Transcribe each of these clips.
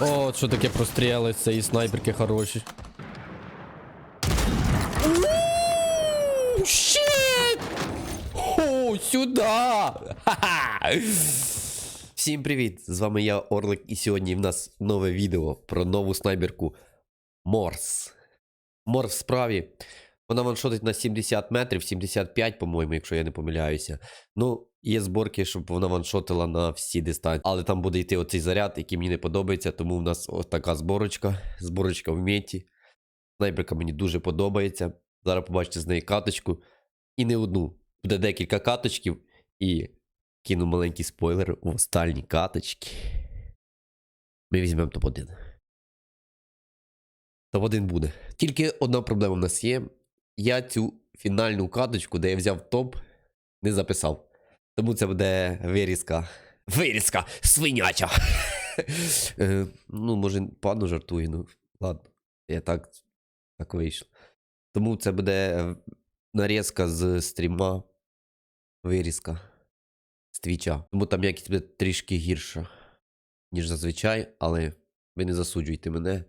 О, що таке простріли, це і снайперки хороші. Щит! О, сюди! Ха-ха! Всім привіт! З вами я Орлик, і сьогодні в нас нове відео про нову снайперку Морс. Морс в справі. Вона ваншотить на 70 метрів, 75, по-моєму, якщо я не помиляюся. Ну, є зборки, щоб вона ваншотила на всі дистанції. Але там буде йти оцей заряд, який мені не подобається, тому в нас ось така зборочка. Зборочка в меті. Снайперка мені дуже подобається. Зараз побачите з неї каточку. І не одну. Буде декілька каточків. І кину маленький спойлер в останні каточки. Ми візьмемо топ-1. Топ-1 буде. Тільки одна проблема в нас є. Я цю фінальну каточку, де я взяв топ, не записав. Тому це буде вирізка. Вирізка свиняча. Е, ну, може, пану жартую, ну ладно. Я так, так вийшло. Тому це буде е, нарізка з стріма. Вирізка. З твіча. Тому там якість буде трішки гірша, ніж зазвичай, але ви не засуджуйте мене.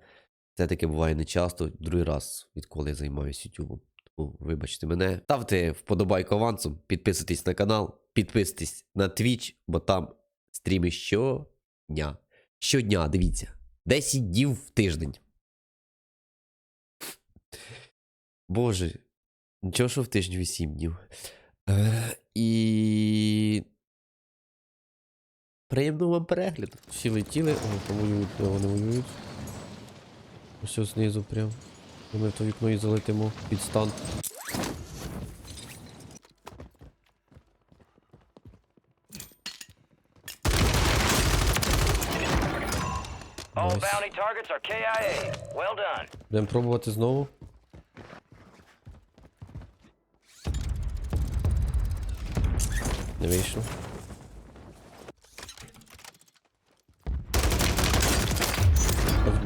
Це таке буває не часто. Другий раз, відколи я займаюся YouTube. Тому вибачте мене. Ставте вподобайку авансом, підписуйтесь на канал, підписуйтесь на Twitch, бо там стріми щодня. Щодня, дивіться. 10 днів в тиждень. Боже, нічого, що в тиждень 8 днів. Е, і. Приємного вам перегляду. Всі летіли, о, там воюють, де вони воюють. Ось знизу прям. Ми в то вікно і залетимо під стан. Будемо пробувати знову. Не вийшло.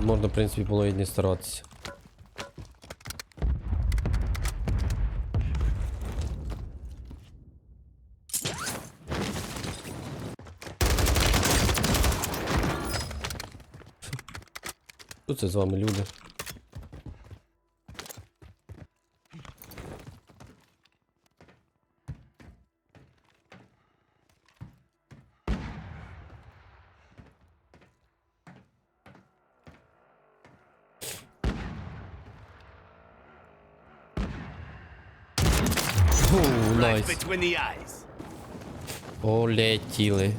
Можна, в принципі, було і не старатися. Що це з вами люди? Фу, найс. Полетіли.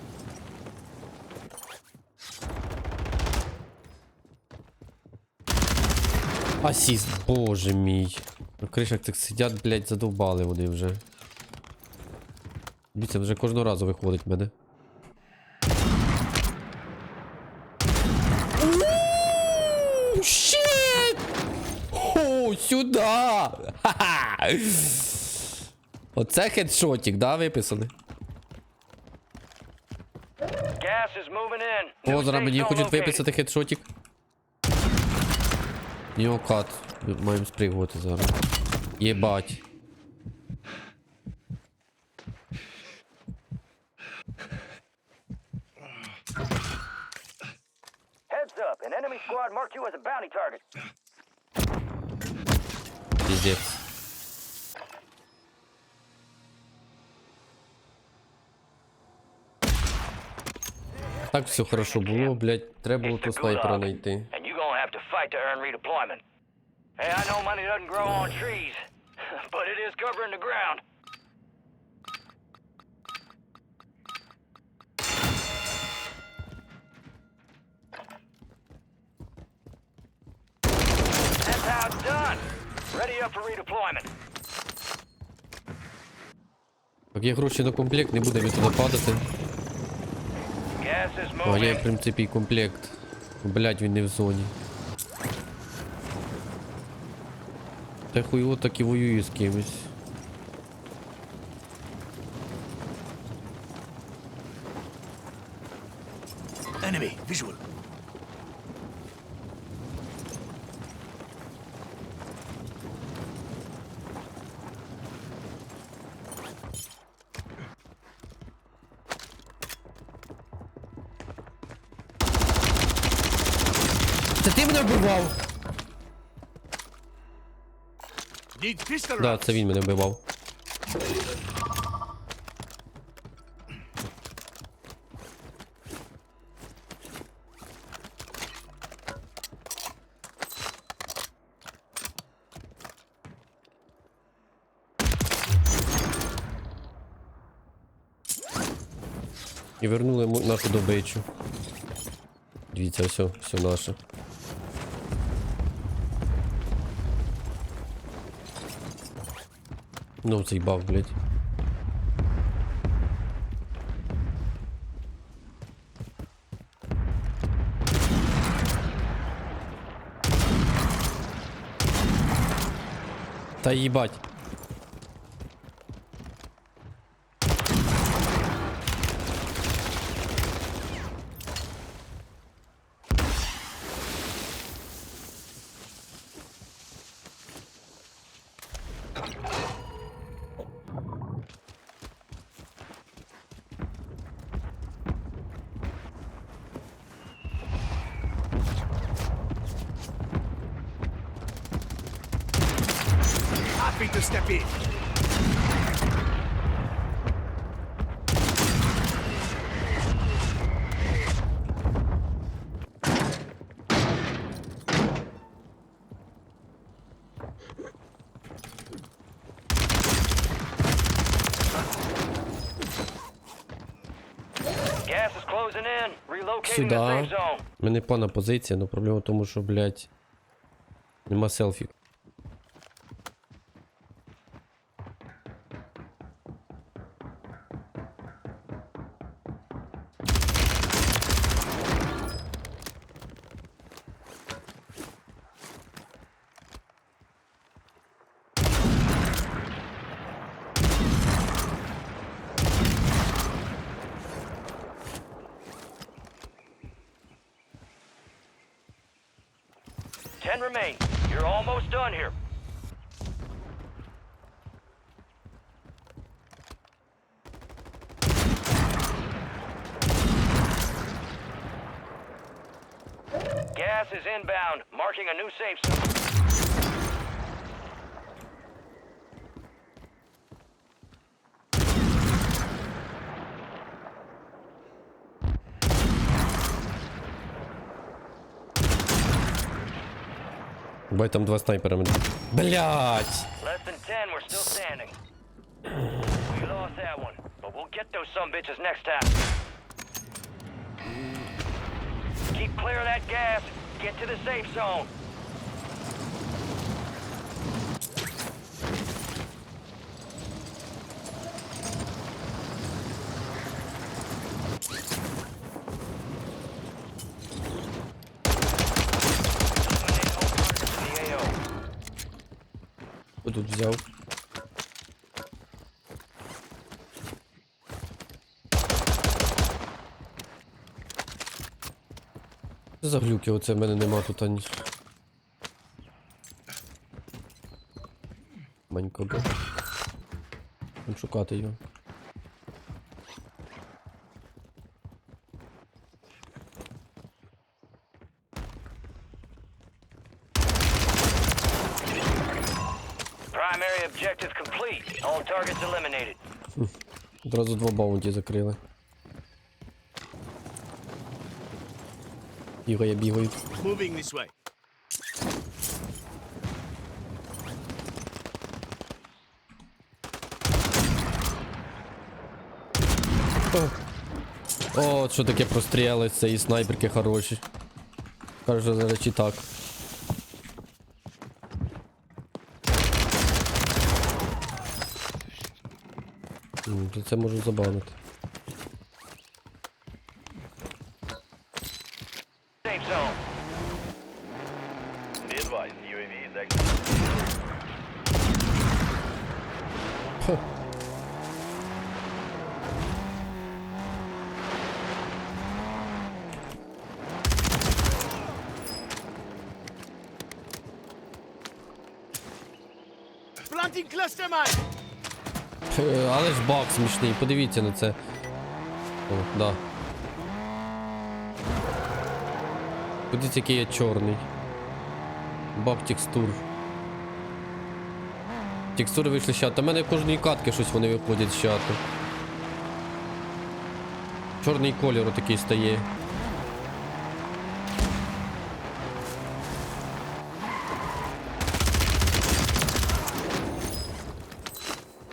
Асіст, боже мій. На кришах цих сидять, блядь, задовбали вони вже. Дивіться, вже кожного разу виходить в мене. Щит! О, сюди! Ха-ха! Оце хедшотик, да, зараз safe мені хочуть виписати хедшотик. Йо, кат. Маємо спригувати зараз. Єбать. Heads up. An enemy squad marked you as a bounty target. Піздець. Так все хорошо було, блядь. Треба було то the снайпера знайти. and you're gonna have to fight to earn redeployment. Hey, I know money doesn't grow on trees, but it is covering the ground. That's how it's done. Ready up for redeployment. Так є гроші на комплект, не буде він туди падати. Gas is А є, в moving. принципі, і комплект. Блядь, він не в зоні. Та хуйло так і воює з кимось. Enemy visual. Це ти мене вбивав? Да, це він мене вбивав. І вернули нашу добичу. Дивіться, все, все наше. Ну, цей баг, блядь. Та їбать. The Сюда. У мене плана позиція, але проблема в тому, що, блядь, нема селфі. Ten remain. You're almost done here. Gas is inbound, marking a new safe zone. Those some bitches next time. Keep clear of that gas. Get to the safe zone. Що за глюки оце в мене нема тут ані. Манько би. Будем шукати його. Primary objective complete. All targets eliminated. Одразу два баунті закрили. Бігає, бігають. Moving this way. О, що таке простріли, це і снайперки хороші. Каже, до речі, так. Це можу забанити. Але ж баг смішний, подивіться на це. О, да. Подивіться, який я чорний. Баб текстур. Текстури вийшли з чату. У мене кожної катки щось вони виходять з чату. Чорний кольор такий стає.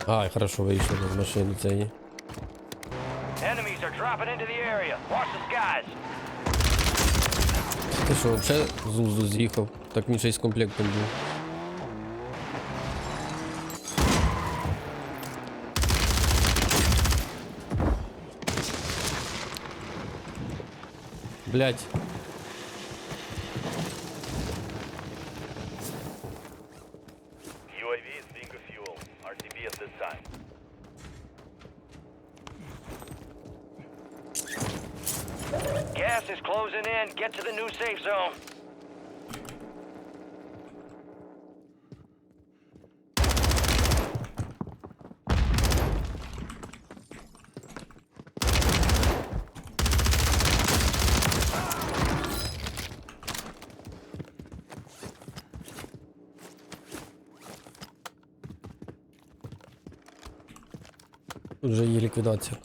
Ай, хорошо вийшло з машини цієї. Enemies are dropping into the area. Watch the skies. Ти що, взагалі з лузу з'їхав? Так він ще й з комплектом був. Блять. Gas is closing in. Get to the new safe zone. Тут вже є ліквідація.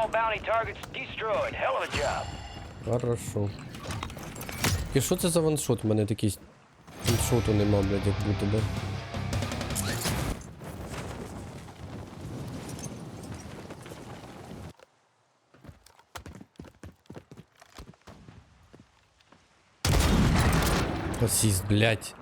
All bounty targets destroyed. Hell of a job. Хорошо. І що це за ваншот? У мене такий ваншоту нема, блядь, як будто би. Асіст, блядь.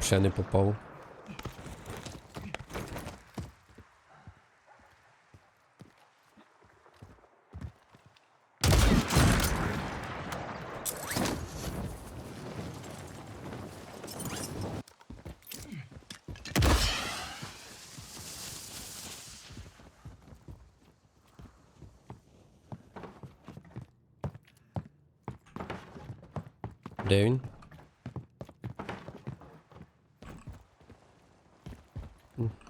Ще не попав. Де? mm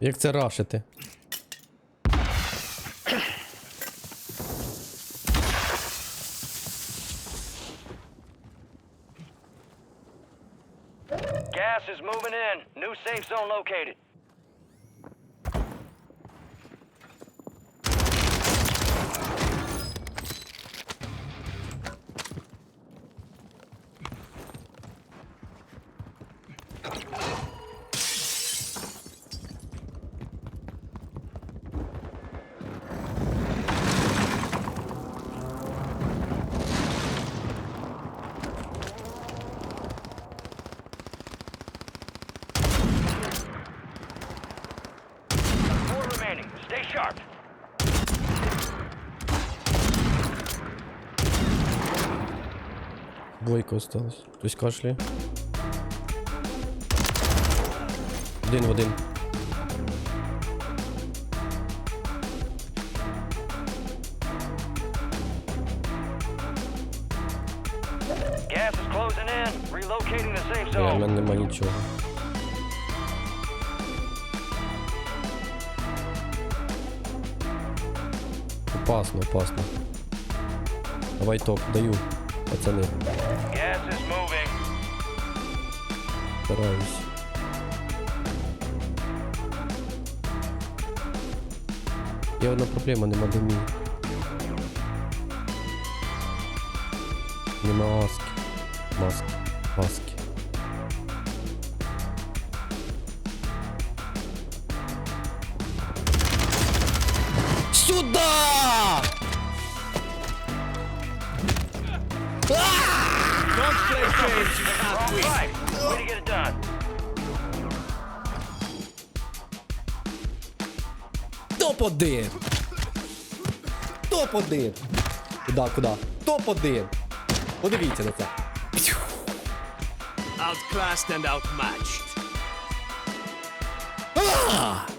Як це рашити? Gas is moving in. New safe zone located. Двойка осталось. Хтось кашляє. Один в один. Gas is closing in. Relocating the safe Бля, в zone. мене нема нічого. Опасно, опасно. Давай топ, даю, moving. стараюсь. Є одна проблема, нема домів. Нема маски. Маски. Маски. Топ-1! Топ-1! Куда, куда? Топ-1! Подивіться на це. Outclassed and outmatched. Shadow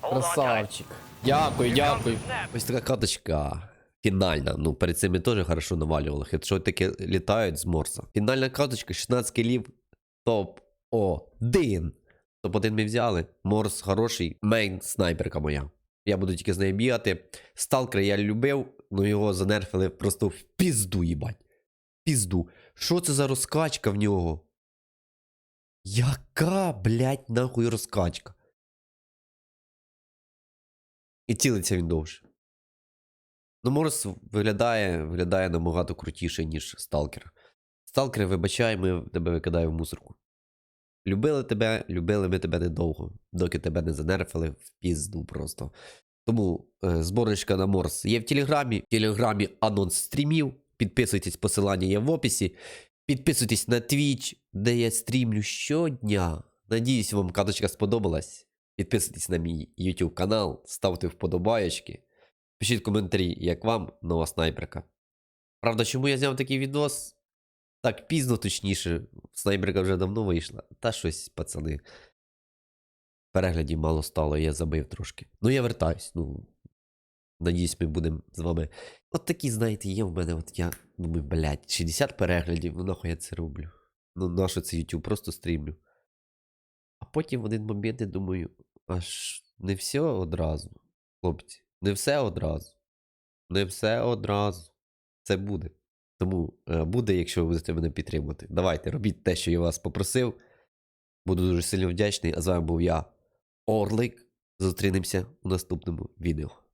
Красавчик. Дякую, дякую. Ось така каточка. Фінальна. Ну, перед цим ми теж хорошо навалювали. Якщо таке літають з Морса. Фінальна каточка, 16 кілів. Топ-1. Топ-1 ми взяли. Морс хороший. Мейн снайперка моя. Я буду тільки з нею бігати. Сталкера я любив, але його занерфили просто в пізду, їбать. В Пізду. Що це за розкачка в нього? Яка, блядь, нахуй розкачка? І цілиться він довше. Ну, Морс виглядає, виглядає набагато крутіше, ніж Сталкер. Сталкер, вибачай, ми тебе викидаємо в мусорку. Любили тебе, любили ми тебе недовго, доки тебе не занерфили в пізду просто. Тому е, зборочка на Морс є в Телеграмі. В Телеграмі анонс стрімів. Підписуйтесь, посилання є в описі. Підписуйтесь на Twitch, де я стрімлю щодня. Надіюсь, вам каточка сподобалась. Підписуйтесь на мій YouTube канал, ставте вподобаєчки. Пишіть коментарі, як вам нова снайперка. Правда, чому я зняв такий відос? Так пізно, точніше, снайперка вже давно вийшла. Та щось, пацани. Переглядів мало стало, я забив трошки. Ну, я вертаюсь. Ну, надіюсь, ми будемо з вами. От такі, знаєте, є в мене. От я думаю, блядь, 60 переглядів, ну нахуй я це роблю. Ну, нащо це YouTube, просто стрімлю. А потім в один момент я думаю, аж не все одразу, хлопці. Не все одразу. Не все одразу. Це буде. Тому е, буде, якщо ви будете мене підтримувати. Давайте, робіть те, що я вас попросив. Буду дуже сильно вдячний. А з вами був я, Орлик. Зустрінемося у наступному відео.